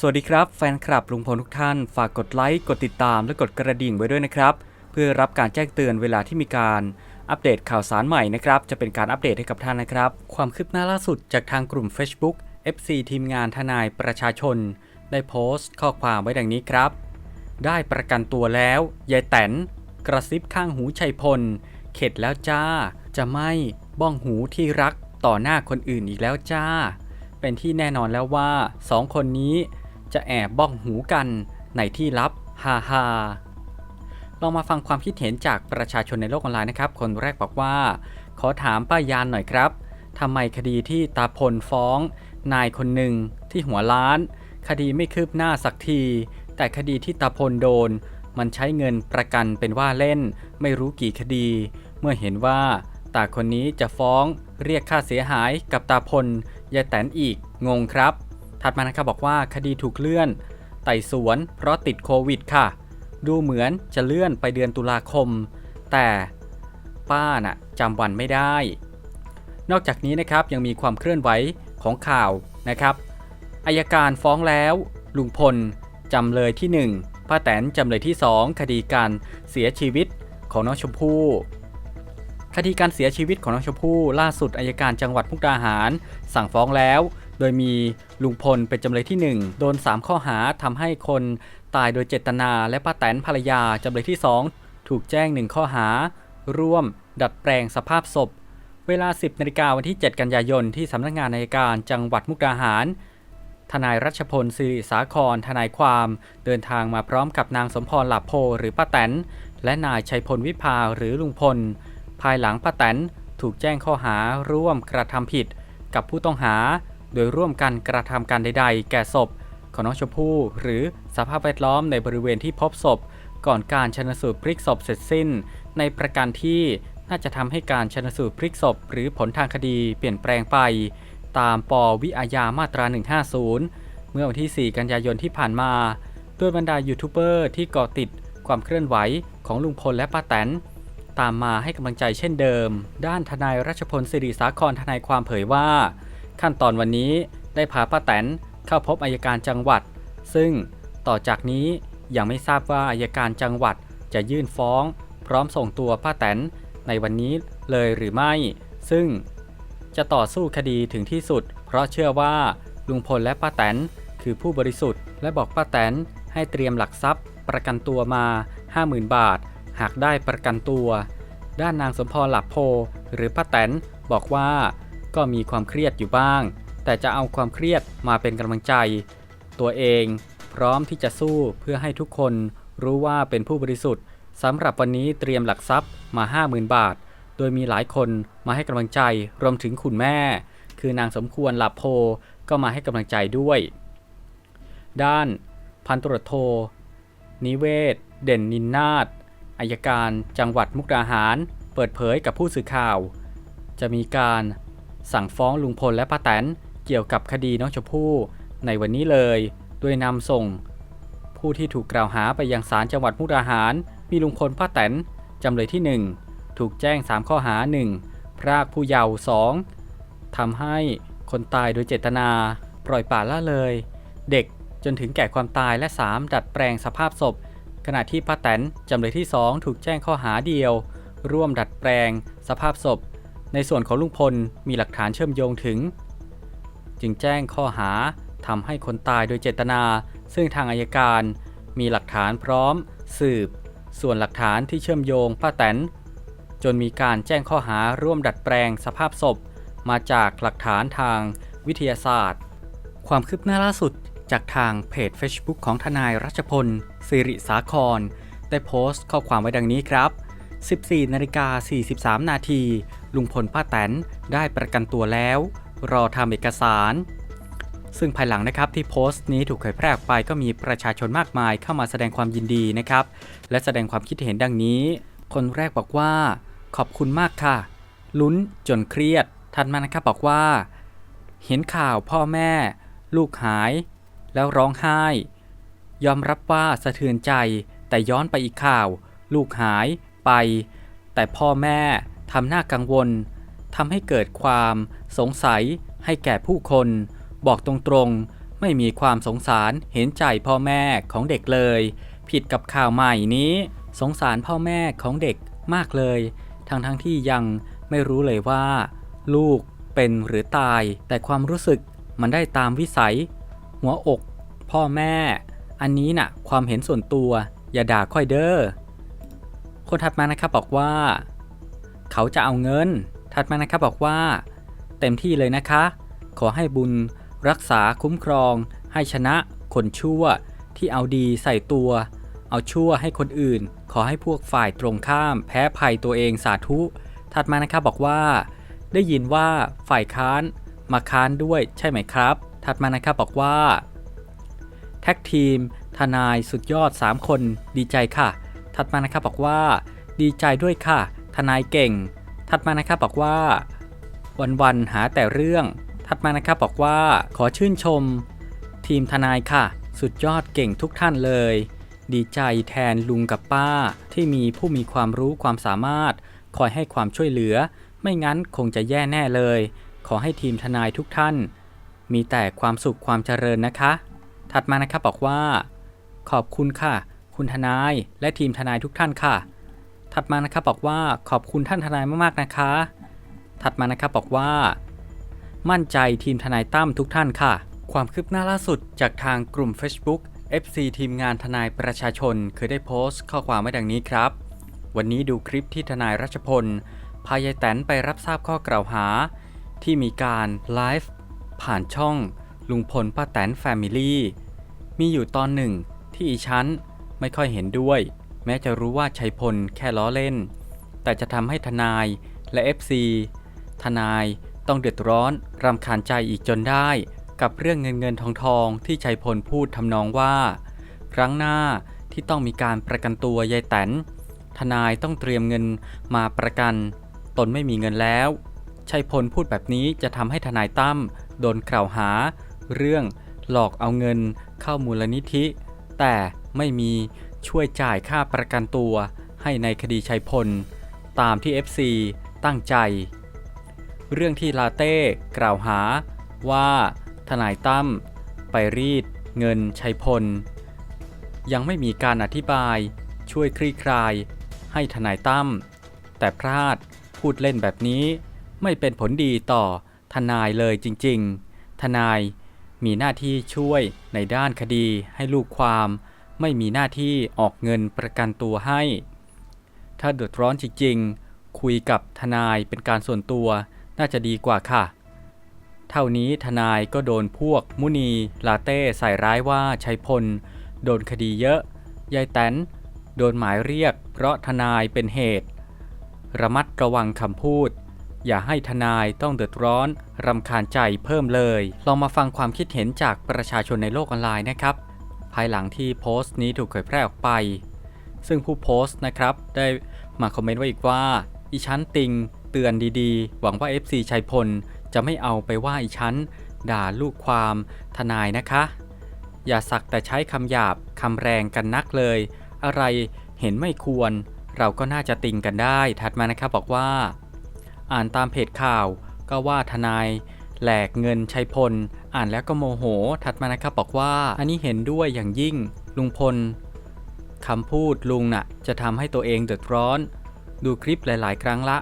สวัสดีครับแฟนคลับลุงพลทุกท่าน ฝากกดไลค์ กดติดตามและกดกระดิ่งไว้ด้วยนะครับ เพื่อรับการแจ้งเตือนเวลาที่มีการอัปเดตข่าวสารใหม่นะครับ จะเป็นการอัปเดตให้กับท่านนะครับ ความคืบหน้าล่าสุดจากทางกลุ่ม Facebook FC ทีมงานทนายประชาชน ได้โพสต์ข้อความไว้ดังนี้ครับ ได้ประกันตัวแล้วยายแตนกระซิบข้างหูชัยพล เข็ดแล้วจ้า จะไม่บ้องหูที่รักต่อหน้าคนอื่นอีกแล้วจ้า เป็นที่แน่นอนแล้วว่าสองคนนี้ จะแอบบ้องหูกันในที่ลับฮ่าฮาลองมาฟังความคิดเห็นจากประชาชนในโลกออนไลน์นะครับ คนแรกบอกว่า ขอถามป้ายานหน่อยครับทำไมคดีที่ตาพลฟ้อง นายคนหนึ่งที่หัวล้าน คดีไม่คืบหน้าสักที แต่คดีที่ตาพลโดน มันใช้เงินประกันเป็นว่าเล่น ไม่รู้กี่คดี เมื่อเห็นว่าตาคนนี้จะฟ้องเรียกค่าเสียหายกับตาพลยายแตนอีกงงครับ ถัดมานะครับบอกว่าคดีถูกเลื่อน ไต่สวนเพราะติดโควิดค่ะ ดูเหมือนจะเลื่อนไปเดือนตุลาคม แต่ป้าน่ะจำวันไม่ได้ นอกจากนี้นะครับยังมีความเคลื่อนไหวของข่าวนะครับอายการฟ้องแล้ว ลุงพลจำเลยที่ 1ป้าแตนจำเลยที่ 2 คดีการเสียชีวิตของน้องชมพู่คดีการเสียชีวิตของน้องชมพู่ล่าสุดอายการจังหวัดมุกดาหาร สั่งฟ้องแล้ว โดยมีลุงพลเป็นจำเลยที่ 1 โดน 3 ข้อหาทำให้คนตายโดยเจตนา และป้าแตนภรรยาจำเลยที่ 2 ถูกแจ้ง 1 ข้อหา ร่วม ดัดแปลงสภาพศพ เวลา 10นาฬิกาวันที่ 7 กันยายนที่สำนักงานอัยการจังหวัดมุกดาหาร ทนายรัชพลสิริสาครทนายความเดินทางมาพร้อมกับนางสมพรหลับโพหรือป้าแตนและนายชัยพลวิภาหรือลุงพล ภายหลังป้าแตนถูกแจ้งข้อหาร่วมกระทำผิด กับผู้ต้องหา โดยร่วมกันกระทำการใด ๆ แก่ศพของน้องชมพู่หรือสภาพแวดล้อมในบริเวณที่พบศพ ก่อนการชนสูตรพลิกศพเสร็จสิ้น ในประการที่น่าจะทำให้การชนสูตรพลิกศพ หรือผลทางคดีเปลี่ยนแปลงไป ตามปวิอาญามาตรา 150 เมื่อวันที่ 4 กันยายนที่ผ่านมาโดยบรรดายูทูบเบอร์ที่ก่อติดความเคลื่อนไหวของลุงพลและป้าแตนตามมาให้กำลังใจเช่นเดิม ด้านทนายรัชพลสิริสาครทนายความเผยว่า ขั้นตอนวันนี้ได้พาป้าแตนเข้าพบอายการจังหวัด ซึ่งต่อจากนี้ยังไม่ทราบว่าอายการจังหวัดจะยื่นฟ้อง พร้อมส่งตัวป้าแตนในวันนี้เลยหรือไม่ ซึ่งจะต่อสู้คดีถึงที่สุด เพราะเชื่อว่าลุงพลและป้าแตนคือผู้บริสุทธิ์ และบอกป้าแตนให้เตรียมหลักทรัพย์ ประกันตัวมา 50,000 บาท หากได้ประกันตัว ด้านนางสมพรหลับโพหรือป้าแตนบอกว่า ก็มีความเครียดอยู่บ้าง แต่จะเอาความเครียดมาเป็นกำลังใจ ตัวเองพร้อมที่จะสู้เพื่อให้ทุกคนรู้ว่าเป็นผู้บริสุทธิ์สำหรับวันนี้เตรียมหลักทรัพย์มา 50,000 บาท โดยมีหลายคนมาให้กำลังใจรวมถึงคุณแม่ คือนางสมควรหลับโพก็มาให้กำลังใจด้วย ด้านพันตรวจโท นิเวศ เด่นนินนาฏอายการจังหวัดมุกดาหาร เปิดเผยกับผู้สื่อข่าว จะมีการ สั่งฟ้องลุงพลและป้าแตนเกี่ยวกับคดีน้องชมพู่ในวันนี้เลย โดยนำส่ง ผู้ที่ถูกกล่าวหาไปยังศาลจังหวัดมุกดาหาร มีลุงพลป้าแตนจำเลยที่ 1 ถูกแจ้ง 3 ข้อหา 1. พรากผู้เยาว์ 2. ทำให้คนตายโดยเจตนา ปล่อยป่าละเลย เด็กจนถึงแก่ความตายและ 3. ดัดแปลงสภาพศพ ขณะที่ป้าแตนจำเลยที่ 2 ถูกแจ้งข้อหาเดียว ร่วมดัดแปลง สภาพศพ ในส่วนของลุงพลมีหลักฐานเชื่อมโยงถึง จึงแจ้งข้อหาทำให้คนตายโดยเจตนา ซึ่งทางอายการมีหลักฐานพร้อม สืบ ส่วนหลักฐานที่เชื่อมโยงป้าแตนจนมีการแจ้งข้อหาร่วมดัดแปลงสภาพศพ มาจากหลักฐานทางวิทยาศาสตร์ ความคืบหน้าล่าสุดจากทางเพจ Facebook ของทนายรัชพลสิริสาคร ได้โพสต์ข้อความไว้ดังนี้ครับ 14นาฬิกา43 นาที ลุงพลป้าแตนได้ประกันตัวแล้ว รอทำเอกสาร ซึ่งภายหลังนะครับที่โพสต์นี้ถูกเผยแพร่ออกไปก็มีประชาชนมากมายเข้ามาแสดงความยินดีนะครับ และแสดงความคิดเห็นดังนี้ คนแรกบอกว่า ขอบคุณมากค่ะ ลุ้นจนเครียดทันมานะครับบอกว่า เห็นข่าวพ่อแม่ ลูกหาย แล้วร้องไห้ ยอมรับว่าสะเทือนใจแต่ย้อนไปอีกข่าว ลูกหายไป แต่พ่อแม่ ทำหน้ากังวลทำให้เกิดความสงสัยให้แก่ผู้คน บอกตรงๆ ไม่มีความสงสารเห็นใจพ่อแม่ของเด็กเลย ผิดกับข่าวใหม่นี้ สงสารพ่อแม่ของเด็กมากเลย ทั้งทั้งๆที่ยังไม่รู้เลยว่า ลูกเป็นหรือตาย แต่ความรู้สึกมันได้ตามวิสัย หัวอกพ่อแม่ อันนี้น่ะ ความเห็นส่วนตัว อย่าด่าค่อยเด้อคนถัดมานะครับบอกว่า เขาจะเอาเงิน ถัดมานะครับบอกว่า เต็มที่เลยนะคะ ขอให้บุญรักษาคุ้มครอง ให้ชนะคนชั่ว ที่เอาดีใส่ตัว เอาชั่วให้คนอื่น ขอให้พวกฝ่ายตรงข้าม แพ้ภัยตัวเองสาธุ ถัดมานะครับบอกว่า ได้ยินว่าฝ่ายค้านมาค้านด้วยใช่ไหมครับ ถัดมานะครับบอกว่า แท็กทีม ทนายสุดยอด 3 คน ดีใจค่ะ ถัดมานะครับบอกว่า ดีใจด้วยค่ะ ทนายเก่ง ถัดมานะครับบอกว่า วันๆหาแต่เรื่อง ถัดมานะครับบอกว่าขอชื่นชม ทีมทนายค่ะ สุดยอดเก่งทุกท่านเลย ดีใจแทนลุงกับป้า ที่มีผู้มีความรู้ความสามารถ คอยให้ความช่วยเหลือ ไม่งั้นคงจะแย่แน่เลย ขอให้ทีมทนายทุกท่าน มีแต่ความสุขความเจริญนะคะ ถัดมานะครับบอกว่า ขอบคุณค่ะ คุณทนายและทีมทนายทุกท่านค่ะ ถัดมานะครับบอกว่าขอบคุณท่านทนายมากๆนะคะ ถัดมานะครับบอกว่า มั่นใจทีมทนายตั้มทุกท่านค่ะ ความคืบหน้าล่าสุดจากทางกลุ่ม Facebook FC ทีมงานทนายประชาชนเคยได้โพสต์ข้อความไว้ดังนี้ครับ วันนี้ดูคลิปที่ทนายรัชพลพายายแตนไปรับทราบข้อกล่าวหา ที่มีการไลฟ์ผ่านช่องลุงพลป้าแตนแฟมิลี่มีอยู่ตอนหนึ่งที่อีชั้นไม่ค่อยเห็นด้วย แม้จะรู้ว่าชัยพลแค่ล้อเล่น แต่จะทำให้ทนายและ FC ทนายต้องเดือดร้อนรำคาญใจอีกจนได้ กับเรื่องเงินเงินทองทองที่ชัยพลพูดทำนองว่า ครั้งหน้าที่ต้องมีการประกันตัวยายแตนทนายต้องเตรียมเงินมาประกัน ตนไม่มีเงินแล้วชัยพลพูดแบบนี้จะทำให้ทนายตั้มโดนกล่าวหา เรื่องหลอกเอาเงินเข้ามูลนิธิ แต่ไม่มี ช่วยจ่ายค่าประกันตัวให้ในคดีชัยพล ตามที่ FC ตั้งใจ เรื่องที่ลาเต้กล่าวหาว่าทนายตั้มไปรีดเงินชัยพล ยังไม่มีการอธิบายช่วยคลี่คลายให้ทนายตั้มแต่พลาดพูดเล่นแบบนี้ไม่เป็นผลดีต่อทนายเลยจริง ๆ ทนายมีหน้าที่ช่วยในด้านคดีให้ลูกความ ไม่มีหน้าที่ออกเงินประกันตัวให้ ถ้าเดือดร้อนจริงๆ คุยกับทนายเป็นการส่วนตัวน่าจะดีกว่าค่ะ เท่านี้ทนายก็โดนพวกมุนีลาเต้ใส่ร้ายว่าชัยพล โดนคดีเยอะ ยายแตนโดนหมายเรียก เพราะทนายเป็นเหตุ ระมัดระวังคำพูด อย่าให้ทนายต้องเดือดร้อนรำคาญใจเพิ่มเลย ลองมาฟังความคิดเห็นจากประชาชนในโลกออนไลน์นะครับ ภายหลังที่โพสต์นี้ถูกเผยแพร่ออกไป ซึ่งผู้โพสต์นะครับ ได้มาคอมเมนต์ไว้อีกว่า อีชั้นติง เตือนดีๆ หวังว่า FC ชัยพล จะไม่เอาไปว่าอีชั้น ด่าลูกความทนายนะคะ อย่าสักแต่ใช้คำหยาบคำแรงกันนักเลย อะไรเห็นไม่ควร เราก็น่าจะติงกันได้ ถัดมานะครับบอกว่า อ่านตามเพจข่าวก็ว่าทนายแหลกเงินชัยพล อ่านแล้วก็โมโห ถัดมานะครับบอกว่าอันนี้เห็นด้วยอย่างยิ่งลุงพลคำพูดลุงน่ะ จะทำให้ตัวเองเดือดร้อน ดูคลิปหลาย ๆ ครั้งละ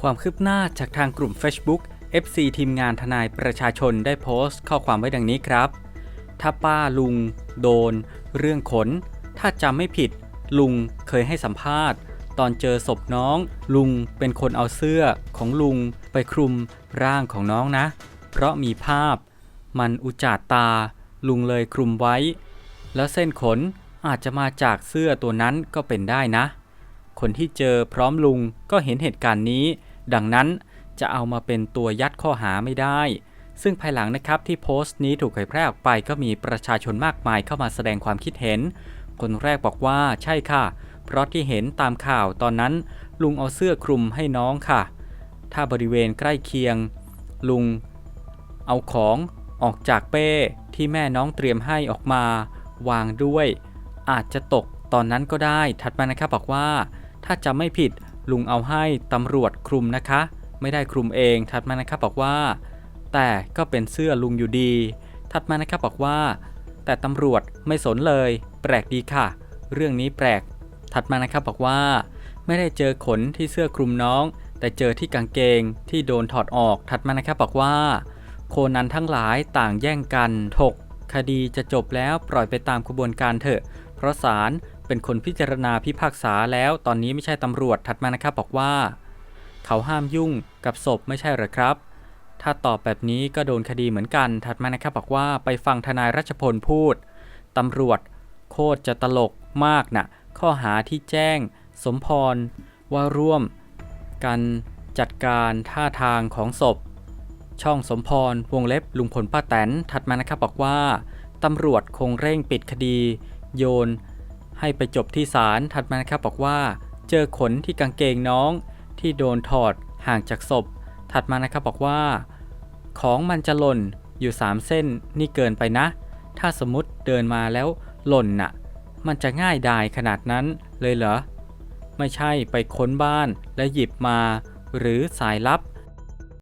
ความคืบหน้าจากทางกลุ่ม Facebook FC ทีมงานทนายประชาชนได้โพสต์ข้อความไว้ดังนี้ครับ ถ้าป้าลุง โดน เรื่องขน ถ้าจำไม่ผิด ลุงเคยให้สัมภาษณ์ ตอนเจอศพน้อง ลุงเป็นคนเอาเสื้อของลุงไปคลุมร่างของน้องนะ เพราะมีภาพ มันอุจจาดตา ลุงเลยคลุมไว้ แล้วเส้นขนอาจจะมาจากเสื้อตัวนั้นก็เป็นได้นะ คนที่เจอพร้อมลุงก็เห็นเหตุการณ์นี้ ดังนั้นจะเอามาเป็นตัวยัดข้อหาไม่ได้ ซึ่งภายหลังนะครับที่โพสต์นี้ถูกเผยแพร่ออกไปก็มีประชาชนมากมายเข้ามาแสดงความคิดเห็น คนแรกบอกว่าใช่ค่ะ เพราะที่เห็นตามข่าวตอนนั้น ลุงเอาเสื้อคลุมให้น้องค่ะ ถ้าบริเวณใกล้เคียง ลุงเอาของ ออกจากเป้ที่แม่น้องเตรียมให้ออกมา วางด้วย อาจจะตกตอนนั้นก็ได้ ถัดมานะครับบอกว่า ถ้าจำไม่ผิดลุงเอาให้ตำรวจคลุมนะคะ ไม่ได้คลุมเองถัดมานะครับบอกว่า แต่ก็เป็นเสื้อลุงอยู่ดี ถัดมานะครับบอกว่า แต่ตำรวจไม่สนเลย แปลกดีค่ะ เรื่องนี้แปลก ถัดมานะครับบอกว่า ไม่ได้เจอขนที่เสื้อคลุมน้อง แต่เจอที่กางเกงที่โดนถอดออกถัดมานะครับบอกว่า โคนันทั้งหลายต่างแย่งกันถก คดีจะจบแล้วปล่อยไปตามกระบวนการเถอะ เพราะศาลเป็นคนพิจารณาพิพากษาแล้วตอนนี้ไม่ใช่ตำรวจถัดมานะครับบอกว่า เขาห้ามยุ่งกับศพไม่ใช่หรอครับ ถ้าตอบแบบนี้ก็โดนคดีเหมือนกันถัดมานะครับบอกว่าไปฟังทนายรัชพลพูดตำรวจ โคตรจะตลกมากนะ่ะข้อหาที่แจ้ง สมพรว่าร่วม กันจัดการท่าทางของศพ ช่องสมพร วงเล็บลุงพลป้าแตน ถัดมานะครับบอกว่าตำรวจคงเร่งปิดคดี โยน ให้ไปจบที่ศาล ถัดมานะครับบอกว่า เจอขนที่กางเกงน้อง ที่โดนถอดห่างจากศพ ถัดมานะครับบอกว่า ของมันจะหล่นอยู่ 3 เส้นนี่เกินไปนะ ถ้าสมมติเดินมาแล้วหล่นน่ะ มันจะง่ายดายขนาดนั้นเลยเหรอ ไม่ใช่ไปค้นบ้านและหยิบมา หรือสายลับ